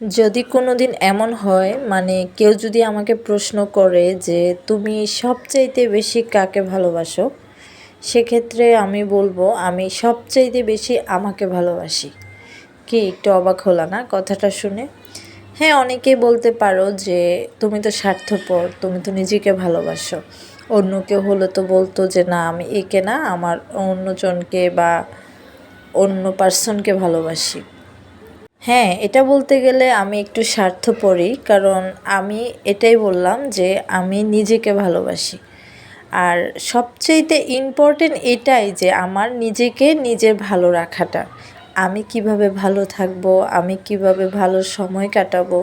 যদি কোনো দিন এমন হয় মানে কেউ যদি আমাকে প্রশ্ন করে যে, তুমি সবচাইতে বেশি কাকে ভালোবাসো? সেক্ষেত্রে আমি বলব, আমি সবচাইতে বেশি আমাকে ভালোবাসি। কি, একটু অবাক হলো না কথাটা শুনে? হ্যাঁ অনেকেই বলতে পারো যে, তুমি তো স্বার্থপর, তুমি তো নিজেকে ভালোবাসো। অন্য কেউ হলে তো বলতো যে, না, আমি একে না, আমার অন্যজনকে বা অন্য পার্সনকে ভালোবাসি। হ্যাঁ এটা বলতে গেলে আমি একটু স্বার্থপরই, কারণ আমি এটাই বললাম যে আমি নিজেকে ভালোবাসি। আর সবচেয়েতে ইম্পর্টেন্ট এটাই যে আমার নিজেকে নিজের ভালো রাখাটা। আমি কীভাবে ভালো থাকব, আমি কীভাবে ভালো সময় কাটাবো,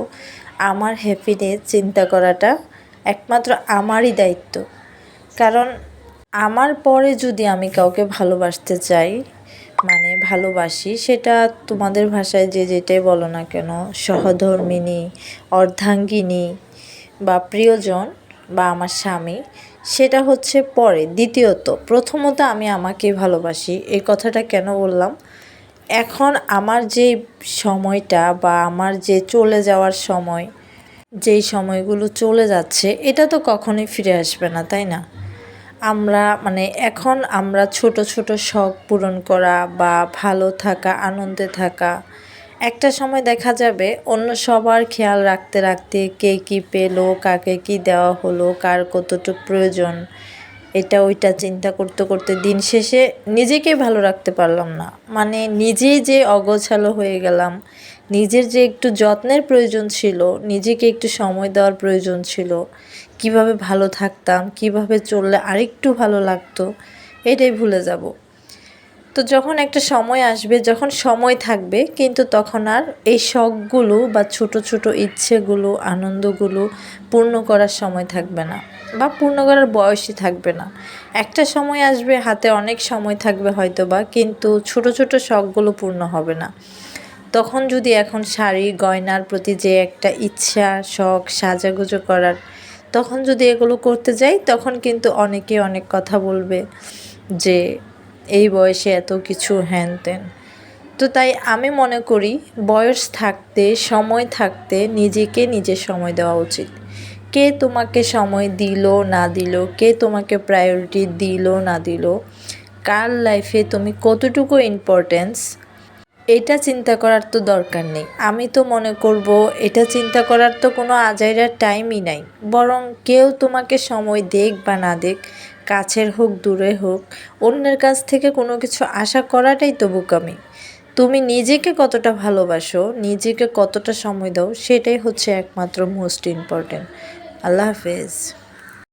আমার হ্যাপিনেস চিন্তা করাটা একমাত্র আমারই দায়িত্ব। কারণ আমার পরে যদি আমি কাউকে ভালোবাসতে চাই মানে ভালোবাসি, সেটা তোমাদের ভাষায় যে যেটাই বলো না কেন, সহধর্মিনী, অর্ধাঙ্গিনী বা প্রিয়জন বা আমার স্বামী, সেটা হচ্ছে পরে, দ্বিতীয়ত, প্রথমত আমি আমাকে ভালোবাসি, এই কথাটা কেন বললাম? এখন আমার যে সময়টা বা আমার যে চলে যাওয়ার সময়, যেই সময়গুলো চলে যাচ্ছে, এটা তো কখনোই ফিরে আসবে না, তাই না? আমরা মানে এখন আমরা ছোট ছোট শখ পূরণ করা বা ভালো থাকা, আনন্দে থাকা, একটা সময় দেখা যাবে অন্য সবার খেয়াল রাখতে রাখতে কে কী পেল, কাকে কি দেওয়া হলো, কার কতটুকু প্রয়োজন, এটা ওইটা চিন্তা করতে করতে দিন শেষে নিজেকে ভালো রাখতে পারলাম না। মানে নিজেই যে অগোছালো হয়ে গেলাম নিজের যে একটু যত্নের প্রয়োজন ছিল, নিজেকে একটু সময় দেওয়ার প্রয়োজন ছিল, কীভাবে ভালো থাকতাম, কীভাবে চললে আরেকটু ভালো লাগতো, এটাই ভুলে যাব। তো যখন একটা সময় আসবে, যখন সময় থাকবে, কিন্তু তখন আর এই শখগুলো বা ছোট ছোট ইচ্ছেগুলো, আনন্দগুলো পূর্ণ করার সময় থাকবে না বা পূর্ণ করার বয়সই থাকবে না। একটা সময় আসবে, হাতে অনেক সময় থাকবে হয়তো বা কিন্তু ছোট ছোট শখগুলো পূর্ণ হবে না। তখন যদি এখন শাড়ি, গয়নার প্রতি যে একটা ইচ্ছা, শখ, সাজাগুজো করার, তখন যদি এগুলো করতে যাই, তখন কিন্তু অনেকে অনেক কথা বলবে যে, এই বয়সে এত কিছু হ্যান ত্যান। তো তাই আমি মনে করি, বয়স থাকতে, সময় থাকতে নিজেকে নিজের সময় দেওয়া উচিত। কে তোমাকে সময় দিল, না দিল, কে তোমাকে প্রায়োরিটি দিল, না দিল, কার লাইফে তুমি কতটুকু ইম্পর্টেন্স এটা চিন্তা করার তো দরকার নেই। আমি তো মনে করব, এটা চিন্তা করার তো কোনো আজাইরার টাইমই নাই। বরং কেউ তোমাকে সময় দেখ বা না দেখ কাছের হোক, দূরে হোক, অন্যের কাছ থেকে কোনো কিছু আশা করাটাই তো বোকামি। তুমি নিজেকে কতটা ভালোবাসো, নিজেকে কতটা সময় দাও, সেটাই হচ্ছে একমাত্র মোস্ট ইম্পর্টেন্ট আল্লাহ হাফেজ।